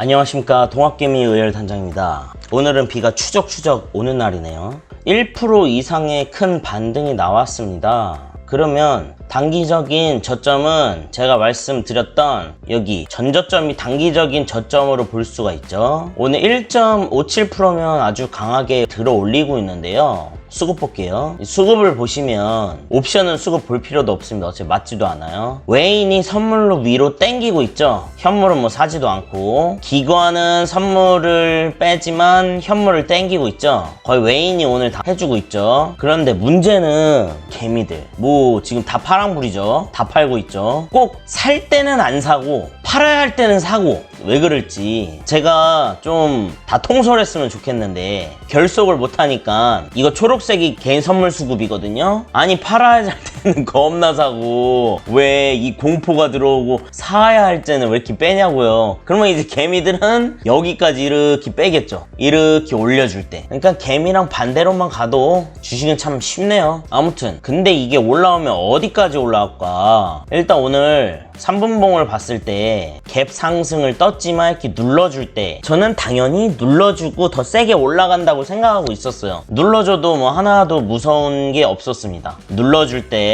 안녕하십니까 동학개미 의열 단장입니다. 오늘은 비가 추적추적 오는 날이네요. 1% 이상의 큰 반등이 나왔습니다. 그러면 단기적인 저점은 제가 말씀드렸던 여기 전저점이 단기적인 저점으로 볼 수가 있죠. 오늘 1.57%면 아주 강하게 들어 올리고 있는데요. 수급 볼게요. 이 수급을 보시면 옵션은 수급 볼 필요도 없습니다. 어차피 맞지도 않아요. 외인이 선물로 위로 땡기고 있죠. 현물은 뭐 사지도 않고 기관은 선물을 빼지만 현물을 땡기고 있죠. 거의 외인이 오늘 다 해주고 있죠. 그런데 문제는 개미들. 뭐 지금 다 파랑불이죠. 다 팔고 있죠. 꼭 살 때는 안 사고 팔아야 할 때는 사고. 왜 그럴지. 제가 좀 다 통솔했으면 좋겠는데 결속을 못하니까 이거 초록색이 개인 선물 수급이거든요. 아니 팔아야 할 때는 겁나 사고 왜 이 공포가 들어오고 사야 할 때는 왜 이렇게 빼냐고요. 그러면 이제 개미들은 여기까지 이렇게 빼겠죠. 이렇게 올려줄 때. 그러니까 개미랑 반대로만 가도 주식은 참 쉽네요. 아무튼 근데 이게 올라오면 어디까지 올라올까? 일단 오늘 3분봉을 봤을 때 갭 상승을 떴지만 이렇게 눌러줄 때 저는 당연히 눌러주고 더 세게 올라간다고 생각하고 있었어요. 눌러줘도 뭐 하나도 무서운 게 없었습니다. 눌러줄 때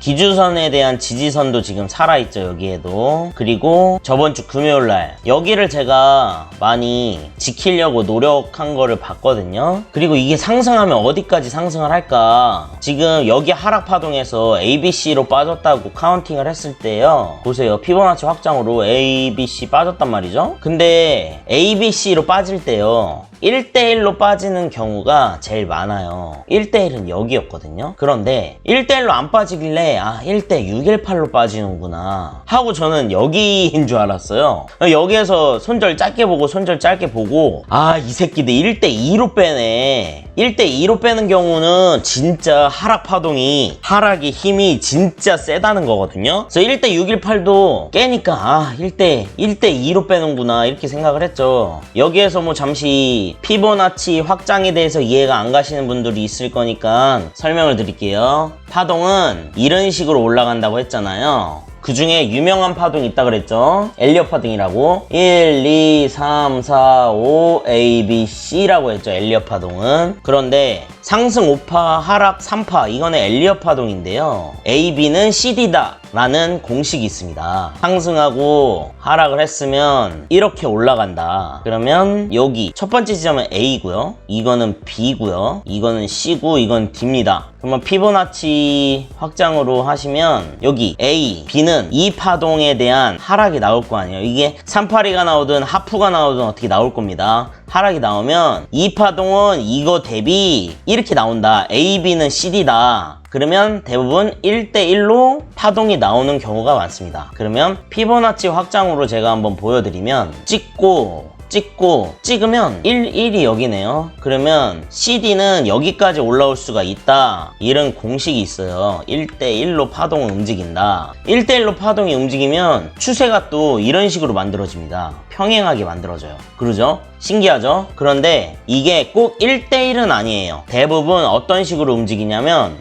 기주선에 대한 지지선도 지금 살아있죠 여기에도. 그리고 저번 주 금요일날 여기를 제가 많이 지키려고 노력한 거를 봤거든요. 그리고 이게 상승하면 어디까지 상승을 할까? 지금 여기 하락 파동에서 ABC로 빠졌다고 카운팅을 했을 때요. 보세요. 피보나치 확장으로 ABC 빠졌단 말이죠. 근데 ABC로 빠질 때요. 1대1로 빠지는 경우가 제일 많아요. 1대1은 여기였거든요. 그런데 1대1로 안 빠지길래 아 1대 618로 빠지는구나. 하고 저는 여기인 줄 알았어요. 여기에서 손절 짧게 보고 손절 짧게 보고 아 이 새끼들 1대 2로 빼네. 1대 2로 빼는 경우는 진짜 하락 파동이 하락의 힘이 진짜 세다는 거거든요. 그래서 1대 618도 깨니까 아 1대 1대 2로 빼는구나 이렇게 생각을 했죠. 여기에서 뭐 잠시 피보나치 확장에 대해서 이해가 안 가시는 분들이 있을 거니까 설명을 드릴게요. 파동은 이런 식으로 올라간다고 했잖아요. 그 중에 유명한 파동이 있다 그랬죠? 엘리엇 파동이라고? 1, 2, 3, 4, 5, A, B, C라고 했죠 엘리엇 파동은. 그런데 상승 5파 하락 3파 이거는 엘리엇 파동인데요. A, B는 CD다 라는 공식이 있습니다. 상승하고 하락을 했으면 이렇게 올라간다. 그러면 여기 첫 번째 지점은 A고요. 이거는 B고요. 이거는 C고 이건 D입니다. 그러면 피보나치 확장으로 하시면 여기 A, B는 이 파동에 대한 하락이 나올 거 아니에요. 이게 3파리가 나오든 하프가 나오든 어떻게 나올 겁니다. 하락이 나오면 이 파동은 이거 대비 이렇게 나온다. A, B는 CD다 그러면 대부분 1대1로 파동이 나오는 경우가 많습니다. 그러면 피보나치 확장으로 제가 한번 보여드리면 찍고 찍고 찍으면 1, 1이 여기네요. 그러면 CD는 여기까지 올라올 수가 있다. 이런 공식이 있어요. 1대1로 파동을 움직인다. 1대1로 파동이 움직이면 추세가 또 이런 식으로 만들어집니다. 평행하게 만들어져요. 그러죠? 신기하죠? 그런데 이게 꼭 1대1은 아니에요. 대부분 어떤 식으로 움직이냐면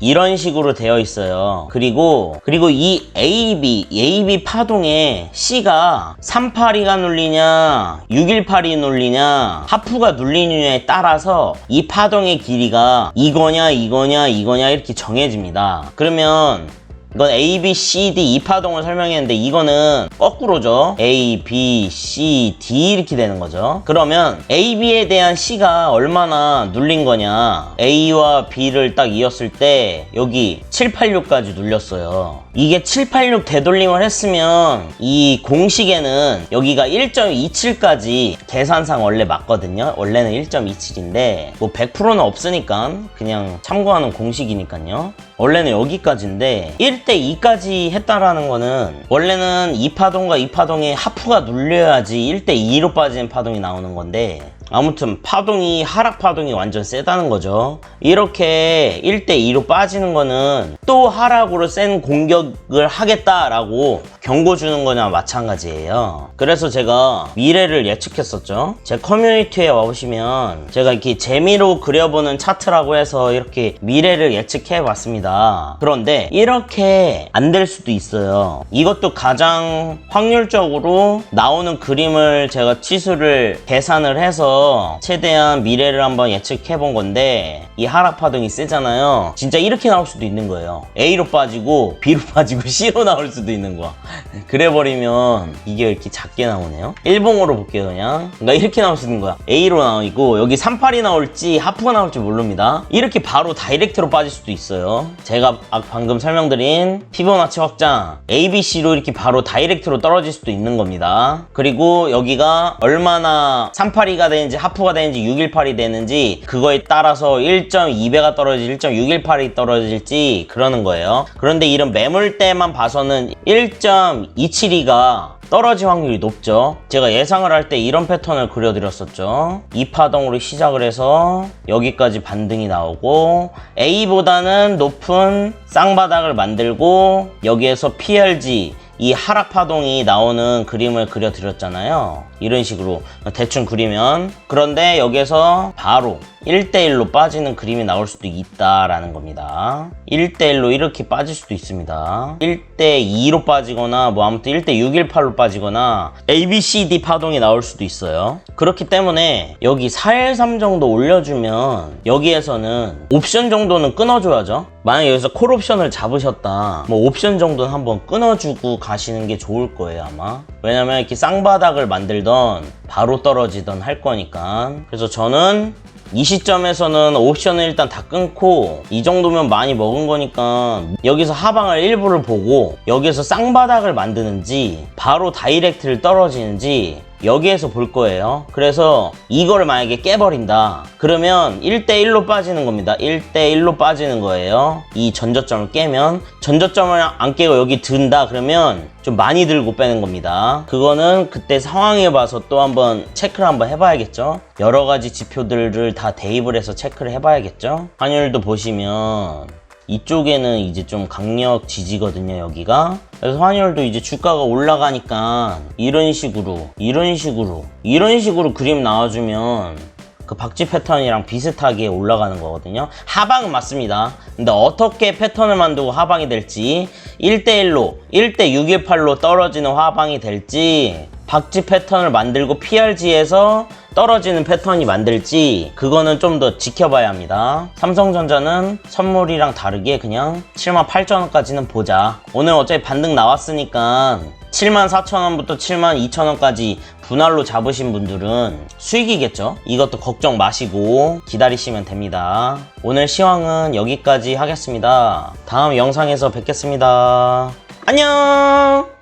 이런 식으로 되어 있어요. 그리고 그리고 이 AB AB 파동에 C가 382가 눌리냐 618이 눌리냐 하프가 눌리느냐에 따라서 이 파동의 길이가 이거냐 이거냐 이거냐 이렇게 정해집니다. 그러면 이건 A, B, C, D 이 파동을 설명했는데 이거는 거꾸로죠. A, B, C, D 이렇게 되는 거죠. 그러면 A, B에 대한 C가 얼마나 눌린 거냐. A와 B를 딱 이었을 때 여기 7, 8, 6까지 눌렸어요. 이게 7, 8, 6 되돌림을 했으면 이 공식에는 여기가 1.27까지 계산상 원래 맞거든요. 원래는 1.27인데 뭐 100%는 없으니까 그냥 참고하는 공식이니까요. 원래는 여기까지인데 1대 2까지 했다라는 거는 원래는 이 파동과 이 파동에 하프가 눌려야지 1대 2로 빠지는 파동이 나오는 건데 아무튼 파동이 하락 파동이 완전 세다는 거죠. 이렇게 1대2로 빠지는 거는 또 하락으로 센 공격을 하겠다라고 경고 주는 거나 마찬가지예요. 그래서 제가 미래를 예측했었죠. 제 커뮤니티에 와보시면 제가 이렇게 재미로 그려보는 차트라고 해서 이렇게 미래를 예측해 봤습니다. 그런데 이렇게 안 될 수도 있어요. 이것도 가장 확률적으로 나오는 그림을 제가 치수를 계산을 해서 최대한 미래를 한번 예측해 본 건데 이 하락 파동이 세잖아요. 진짜 이렇게 나올 수도 있는 거예요. A로 빠지고 B로 빠지고 C로 나올 수도 있는 거야. 그래 버리면 이게 이렇게 작게 나오네요. 일봉으로 볼게요, 그냥. 그러니까 이렇게 나올 수 있는 거야. A로 나오고 여기 38이 나올지 하프가 나올지 모릅니다. 이렇게 바로 다이렉트로 빠질 수도 있어요. 제가 아- 방금 설명드린 피보나치 확장 ABC로 이렇게 바로 다이렉트로 떨어질 수도 있는 겁니다. 그리고 여기가 얼마나 382가 되는지 하프가 되는지 618이 되는지 그거에 따라서 1.2배가 떨어질지 1.618이 떨어질지 그러는 거예요. 그런데 이런 매물대만 봐서는 1.272가 떨어질 확률이 높죠. 제가 예상을 할 때 이런 패턴을 그려드렸었죠. 이 파동으로 시작을 해서 여기까지 반등이 나오고 A보다는 높은 쌍바닥을 만들고 여기에서 PRG 이 하락 파동이 나오는 그림을 그려드렸잖아요. 이런 식으로 대충 그리면 그런데 여기서 바로 1대1로 빠지는 그림이 나올 수도 있다라는 겁니다. 1대1로 이렇게 빠질 수도 있습니다. 1대2로 빠지거나 뭐 아무튼 1대618로 빠지거나 ABCD 파동이 나올 수도 있어요. 그렇기 때문에 여기 413 정도 올려주면 여기에서는 옵션 정도는 끊어줘야죠. 만약 여기서 콜 옵션을 잡으셨다. 뭐 옵션 정도는 한번 끊어주고 가시는 게 좋을 거예요 아마. 왜냐면 이렇게 쌍바닥을 만들던 바로 떨어지던 할 거니까. 그래서 저는 이 시점에서는 옵션을 일단 다 끊고 이 정도면 많이 먹은 거니까 여기서 하방을 일부를 보고 여기에서 쌍바닥을 만드는지 바로 다이렉트를 떨어지는지 여기에서 볼 거예요. 그래서 이거를 만약에 깨버린다. 그러면 1대1로 빠지는 겁니다. 1대1로 빠지는 거예요. 이 전저점을 깨면 전저점을 안 깨고 여기 든다. 그러면 좀 많이 들고 빼는 겁니다. 그거는 그때 상황에 봐서 또 한번 체크를 한번 해봐야겠죠. 여러 가지 지표들을 다 대입을 해서 체크를 해봐야겠죠. 환율도 보시면 이쪽에는 이제 좀 강력 지지거든요, 여기가. 그래서 환율도 이제 주가가 올라가니까 이런 식으로, 이런 식으로, 이런 식으로 그림 나와주면 그 박쥐 패턴이랑 비슷하게 올라가는 거거든요. 하방은 맞습니다. 근데 어떻게 패턴을 만들고 하방이 될지 1대1로, 1대618로 떨어지는 하방이 될지 박쥐 패턴을 만들고 PRG에서 떨어지는 패턴이 만들지 그거는 좀 더 지켜봐야 합니다. 삼성전자는 선물이랑 다르게 그냥 78,000원까지는 보자. 오늘 어차피 반등 나왔으니까 74,000원부터 72,000원까지 분할로 잡으신 분들은 수익이겠죠? 이것도 걱정 마시고 기다리시면 됩니다. 오늘 시황은 여기까지 하겠습니다. 다음 영상에서 뵙겠습니다. 안녕!